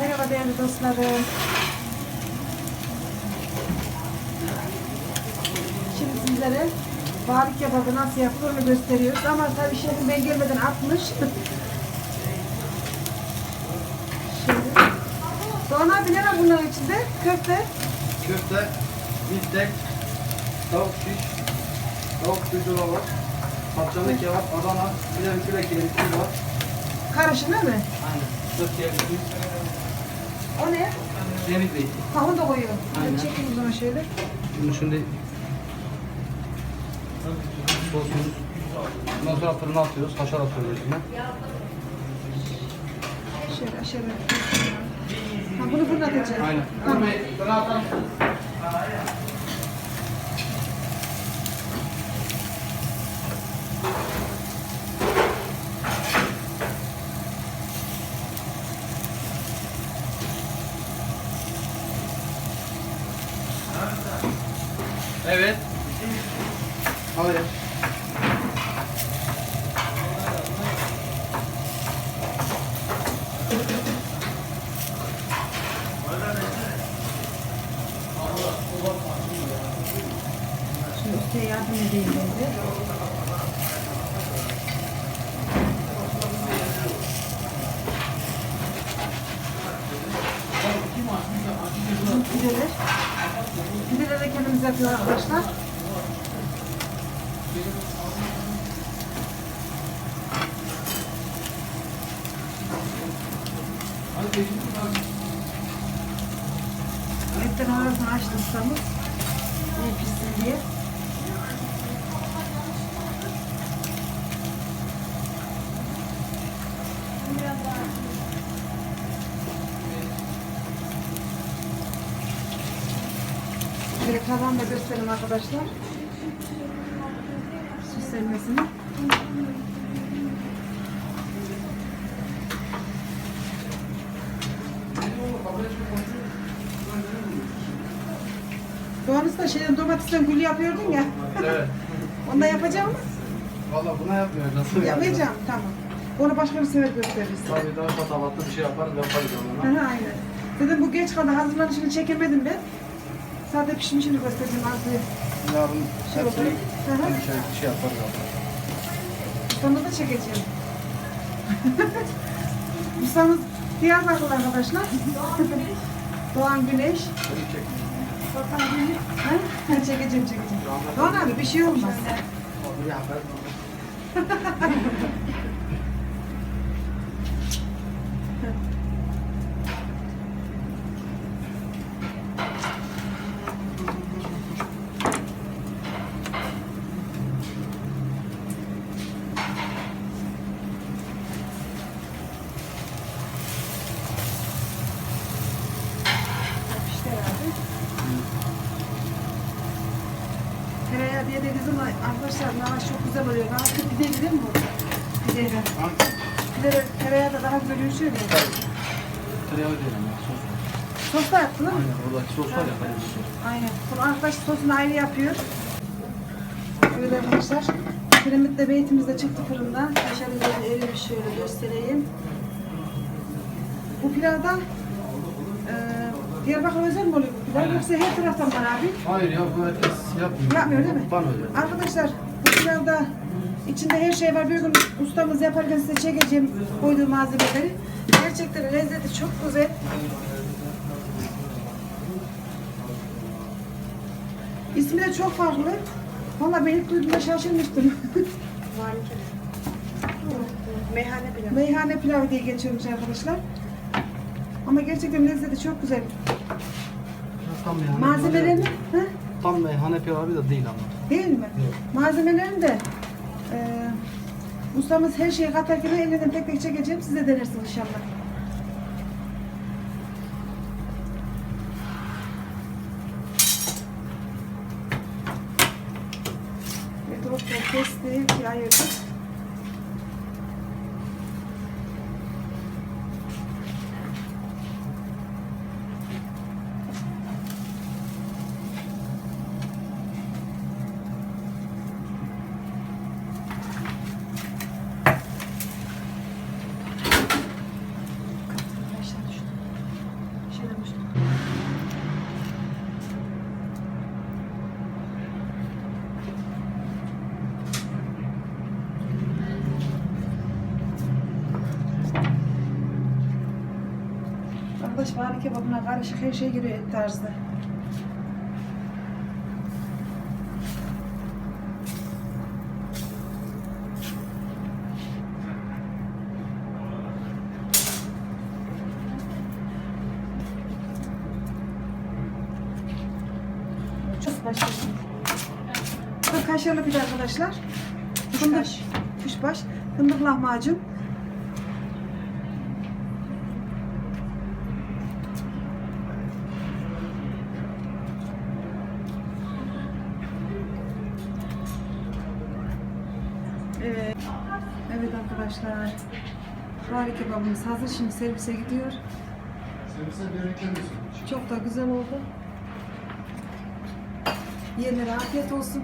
Merhaba değerli dostlarım. Şimdi sizlere bari kebabı nasıl yapılır gösteriyoruz. Ama tabii şefim ben gelmeden atmış. Şimdi. Doğan abi ne var bunların içinde? Köfte. Köfte, biftek, tavuk şiş, tavuk pirzola var. Patlıcanlı kebap, Adana, bir de bir kilo kiremitli var. Karışım değil mi? Aynen. Dört kiremitli. O ne? Kiremit beyti. Ha onu da koyuyorum. Aynen. Çekin o zaman şöyle. Bunu şimdi sosumuz. Ondan sonra fırına atıyoruz, kaşar atıyoruz üstüne. Şöyle aşağı. Ha bunu fırına atacağım. Aynen. Tamam. Fırına atalım. Evet. Alayım. Şimdi yardım edeyim ben de. Pideler. Pideleri de kendimiz yapıyoruz arkadaşlar. Etten arasını açtı ustamız. İyi pişsin. Şöyle tavan da gösterelim arkadaşlar. Süslenmesini. Doğanız da şeyden domatesten gül yapıyordun ya. Evet. Onu da yapacağım mı? Valla buna yapmıyoruz. Nasıl Yapacağım tamam. Onu başka bir sefer gösteririz. Tabii daha patavattı bir şey yaparız yaparız onunla. hı, Aynen. Dedim bu geç kaldı hazırlanışını çekemedim ben. Sade pişmişini göstereceğim artık. Yarın Şey hepsini olur. Hı hı. bir şey, bir şey yaparız. Sonra da çekeceğim. Ustamız Diyarbakır arkadaşlar. Doğan Güneş. Seni çek. Ha? çekeceğim çekeceğim. Doğan abi bir şey olmaz. Abi yapar. İşte abi. Tereyağı diye de bizim arkadaşlar lavaş çok güzel oluyor. Lavaş çok pide gider mi bu? Pideyle. Pide tereyağı da daha yumuşuyor ya. Tereyağı diyelim ya sos. Sos da yaptın mi? Aynen oradaki sos var ya. Aynen. Bunu arkadaş sosunu ayrı yapıyor. Böyle arkadaşlar. Kiremitle beytimiz de çıktı fırından. Kaşarıyla erimiş şöyle göstereyim. Bu pilavda Diyarbakır özel mi oluyor bu pilav? Aynen. Yoksa her taraftan var abi? Hayır ya bu herkes yapmıyor. Yapmıyor değil mi? Bana öyle. Arkadaşlar bu pilavda içinde her şey var. Bir gün ustamız yaparken size çekeceğim koyduğu malzemeleri. Gerçekten lezzeti çok güzel. İsmi de çok farklı. Valla ben ilk duyduğumda şaşırmıştım. Meyhane pilavı. Meyhane pilavı diye geçiyormuş arkadaşlar. Ama gerçekten lezzeti çok güzel. Tam meyhane Malzemelerini, ha? Tam meyhane pilavı da değil ama. Değil mi? Malzemelerini de e, ustamız her şeyi katarken elinden tek tek çekeceğim. Siz de denersiniz inşallah. Evet, o kesti, ayırdık. Aşağı düştü. Bari kebabına karışık her şey giriyor et tarzı. Çok başladı. Bu kaşarlı pide arkadaşlar. Fındık, kuşbaş, fındık lahmacun. Evet. Evet arkadaşlar. Bari kebabımız hazır. Şimdi servise gidiyor. Servise misin? Çok da güzel oldu. Yiyenlere afiyet olsun.